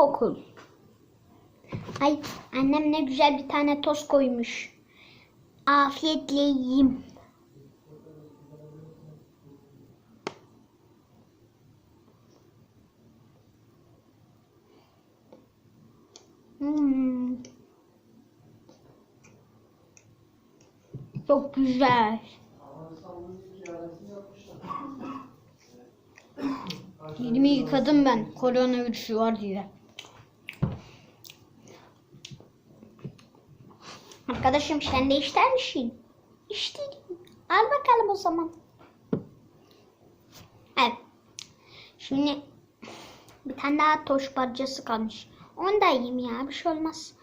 ilkokul. Ay annem ne güzel bir tane tost koymuş. Afiyetle yiyeyim. Hmm. Çok güzel. Elimi yıkadım ben koronavirüsü var diye. Arkadaşım sen de ister misin? İsterim. Al bakalım o zaman. Evet. Şimdi bir tane daha toş parçası kalmış. Onu da yiyeyim ya bir şey olmaz.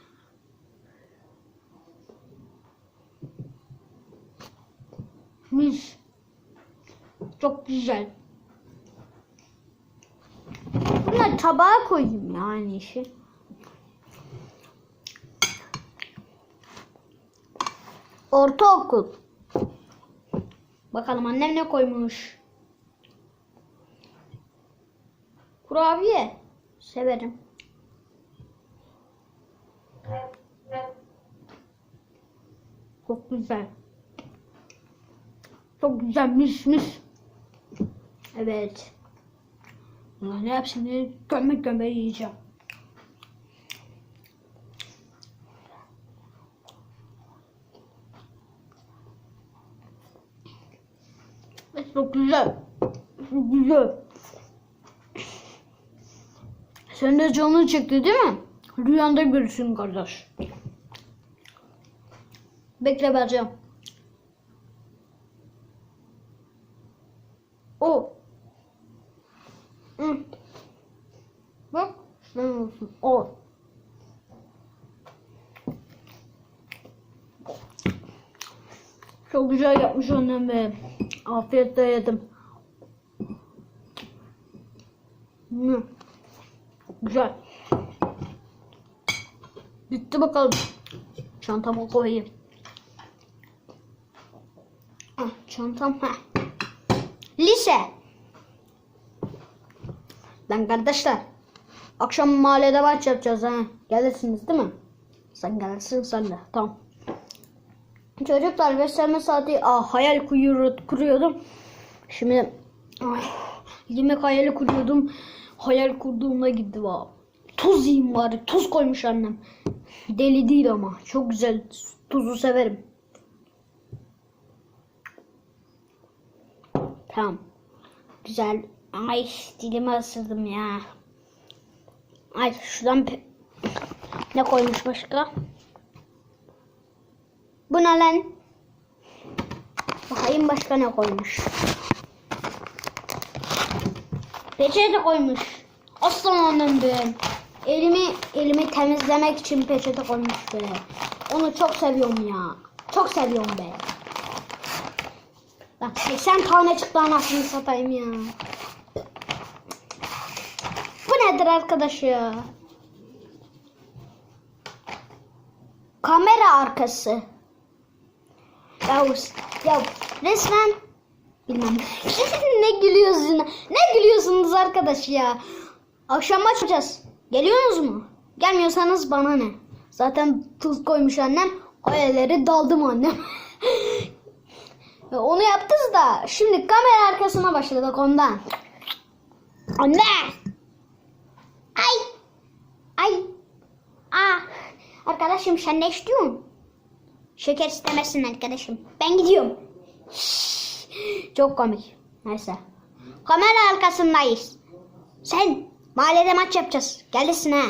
Mis. Çok güzel. Bunları tabağa koyayım yani işi. Ortaokul. Bakalım annem ne koymuş. Kurabiye. Severim. Çok güzel. Çok güzel mis mis. Evet. Bunların hepsini gömme gömme yiyeceğim. Çok güzel. Çok güzel. Sen de canın çekti değil mi? Rüyanda görürsün kardeş. Bekle vereceğim. O. Hı. Bak. Sen olsun. O. Çok güzel yapmış annem be. Afiyetle yedim. Hı. Güzel. Bitti bakalım. Çantama koyayım. Ah, çantam. Lise. Lan kardeşler. Akşam mahallede maç yapacağız ha. Gelirsiniz değil mi? Sen gelirsin sen de. Tamam. Çocuklar beslenme saati ah, hayal kuruyor, kuruyordum. Şimdi ay, yemek hayali kuruyordum. Hayal kurduğumda gitti va. Tuz yiyeyim bari. Tuz koymuş annem. Deli değil ama. Çok güzel. Tuzu severim. Tamam. Güzel. Ay dilimi ısırdım ya. Ay şuradan ne koymuş başka? Bu ne lan? Bakayım başka ne koymuş. Peçete koymuş. Aslan annem be. Elimi elimi temizlemek için peçete koymuş be. Onu çok seviyorum ya. Çok seviyorum be. Lan 80 tane çıktı anasını satayım ya. Bu nedir arkadaş ya? Kamera arkası. Ya, ya resmen bilmem. Ne gülüyorsun? Ne gülüyorsunuz arkadaş ya? Akşam maç yapacağız. Geliyorsunuz mu? Gelmiyorsanız bana ne? Zaten tuz koymuş annem hayalleri daldım annem. Onu yaptınız da şimdi kamera arkasına başladık ondan. Anne ay. Ay. Ah. Arkadaşım sen ne istiyorsun Şeker istemezsin arkadaşım. Ben gidiyorum. Çok komik. Neyse. Kamera arkasındayız. Sen mahallede maç yapacağız. Gelirsin ha.